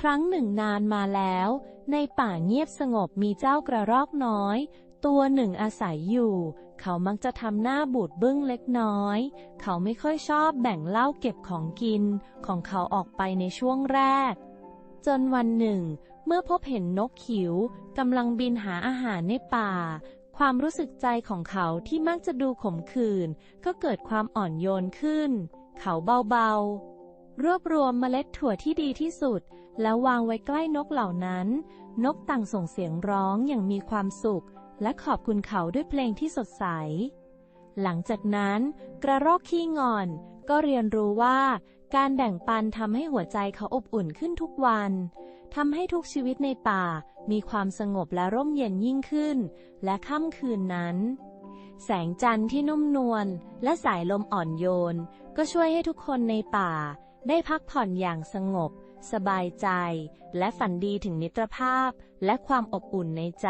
ครั้งหนึ่งนานมาแล้ว ในป่าเงียบสงบมีเจ้ากระรอกน้อย ตัวหนึ่งอาศัยอยู่ เขามักจะทำหน้าบูดบึ้งเล็กน้อย เขาไม่ค่อยชอบแบ่งเหล้าเก็บของกิน ของเขาออกไปในช่วงแรก จนวันหนึ่ง เมื่อพบเห็นนกขิวกำลังบินหาอาหารในป่า ความรู้สึกใจของเขาที่มักจะดูขมขื่นก็เกิดความอ่อนโยนขึ้น เขาเบาๆ รวบรวมเมล็ดถั่วที่ดีที่สุด แล้ววางไว้ใกล้นกเหล่านั้น นกต่างส่งเสียงร้องอย่างมีความสุข และขอบคุณเขาด้วยเพลงที่สดใส หลังจากนั้น กระรอกขี้งอน ก็เรียนรู้ว่า การแบ่งปันทำให้หัวใจเขาอบอุ่นขึ้นทุกวันทำให้ทุกชีวิตในป่า มีความสงบและร่มเย็นยิ่งขึ้น และค่ำคืนนั้น แสงจันทร์ที่นุ่มนวลและสายลมอ่อนโยน ก็ช่วยให้ทุกคนในป่า ได้พักผ่อนอย่างสงบ สบายใจ และฝันดีถึงมิตรภาพ และความอบอุ่นในใจ